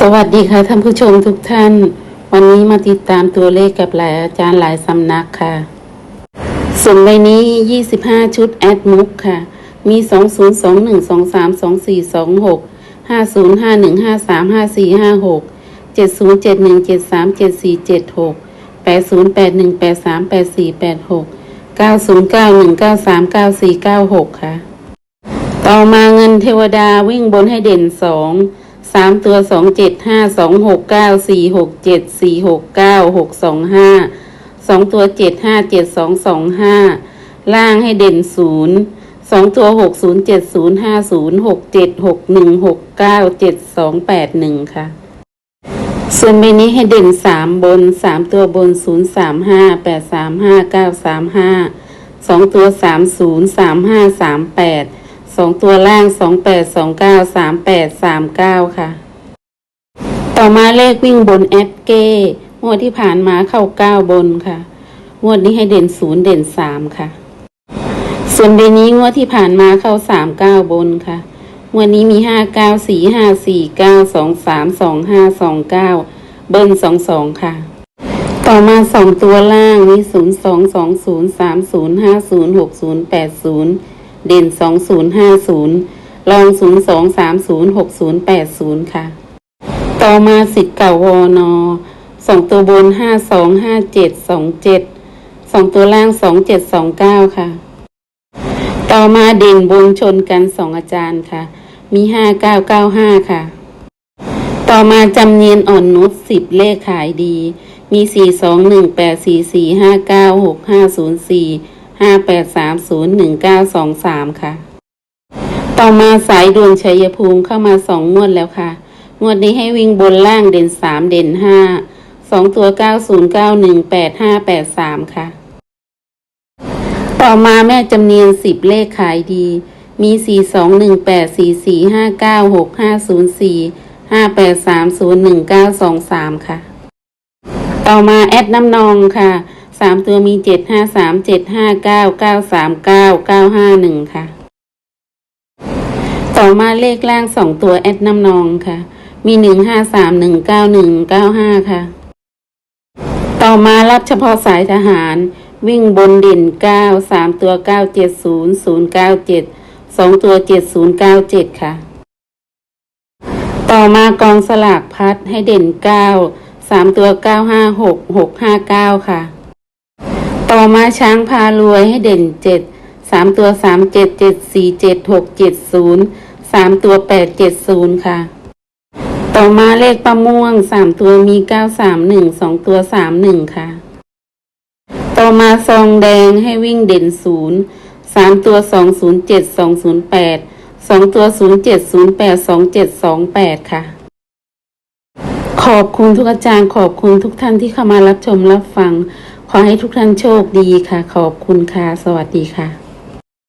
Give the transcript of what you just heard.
สวัสดีค่ะท่านผู้ชมทุกท่าน วันนี้มาติดตามตัวเลขกับหลายอาจารย์หลายสำนักค่ะส่วนใบนี้ 25 ชุดแอดมุกค่ะ มี 2021 23 24 26 50 51 53 54 56 70 71 73 74 76 80 81 83 84 86 90 91 93 94 96 ค่ะ ต่อมาเงินเทวดาวิ่งบนให้เด่นสอง สามตัวสองเจ็ดห้าสองหกเก้าสี่หกเจ็ดสี่หกเก้าหกสองห้าสองตัวเจ็ดห้าเจ็ดสองสองห้าล่างให้เด่นศูนย์สองตัวหกศูนย์เจ็ดศูนย์ห้าศูนย์หกเจ็ดหกหนึ่งหกเก้าเจ็ดสองแปดหนึ่งค่ะ ส่วนใบนี้ให้เด่นสามบนสามตัวบนศูนย์สามห้าแปดสามห้าเก้าสามห้าสองตัวสามศูนย์สามห้าสามแปด สองตัวล่างสองแปดสองเก้าสามแปดสามเก้าค่ะ ต่อมาเลขวิ่งบนแอดเก้งวดที่ผ่านมาเข้าเก้าบนค่ะ งวดนี้ให้เด่นศูนย์เด่นสามค่ะ ส่วนใบนี้งวดที่ผ่านมาเข้าสามเก้าบนค่ะงวดนี้มีห้าเก้าสี่ห้าสี่เก้าสองสามสองห้าสองเก้าเบิ้ลสองสองค่ะ ต่อมาสองตัวล่างมีศูนย์สองสองศูนย์สามศูนย์ห้าศูนย์หกศูนย์แปดศูนย์ เด่นสองศูนย์ห้าศูนย์รองศูนย์สองสามศูนย์หกศูนย์แปดศูนย์ค่ะ ต่อมาสิทธิ์เก่าวอนอสองตัวบนห้าสองห้าเจ็ดสองเจ็ดสองตัวล่างสองเจ็ดสองเก้าค่ะ ต่อมาเด่นบนชนกันสองอาจารย์ค่ะ มีห้าเก้าเก้าห้าค่ะ ต่อมาจำเนียนอ่อนนุชสิบเลขขายดี มีสี่ สองหนึ่งแปดสี่สี่ห้าแปดสามศูนย์หนึ่งเก้าสองสามค่ะ ต่อมาสายด่วนชัยภูมิเข้ามาสองงวดแล้วค่ะ งวดนี้ให้วิ่งบนล่างเด่นสามเด่นห้าสองตัวเก้าศูนย์เก้าหนึ่งแปดห้าแปดสามค่ะ ต่อมาแม่จำเนียนสิบเลขขายดี มีสี่สองหนึ่งแปดสี่สี่ห้าเก้าหกห้าศูนย์สี่ห้าแปดสามศูนย์หนึ่งเก้าสองสามค่ะ ต่อมาแอดน้ำนองค่ะ สามตัวมีเจ็ดห้าสามเจ็ดห้าเก้าเก้าสามเก้าเก้าห้าหนึ่งค่ะ ต่อมาเลขล่างสองตัวแอดน้ำนองค่ะ มีหนึ่งห้าสามหนึ่งเก้าหนึ่งเก้าห้าค่ะ ต่อมารับเฉพาะสายทหาร วิ่งบนเด่นเก้าสามตัวเก้าเจ็ดศูนย์ศูนย์เก้าเจ็ดสองตัวเจ็ดศูนย์เก้าเจ็ดค่ะ ต่อมากองสลากพัดให้เด่นเก้าสามตัวเก้าห้าหกหกห้าเก้าค่ะ ต่อมาช้างพารวยให้เด่นเจ็ดสามตัวสามเจ็ดเจ็ดสี่เจ็ดหกเจ็ดศูนย์สามตัวแปดเจ็ดศูนย์ค่ะ ต่อมาเลขประม่วงสามตัวมีเก้าสามหนึ่งสองตัวสามหนึ่งค่ะ ต่อมาซองแดงให้วิ่งเด่นศูนย์สามตัวสองศูนย์เจ็ดสองศูนย์แปดสองตัวศูนย์เจ็ดศูนย์แปดสองเจ็ดสองแปดค่ะ ขอบคุณทุกอาจารย์ขอบคุณทุกท่านที่เข้ามารับชมรับฟัง ขอให้ทุกท่านโชคดีค่ะ ขอบคุณค่ะ สวัสดีค่ะ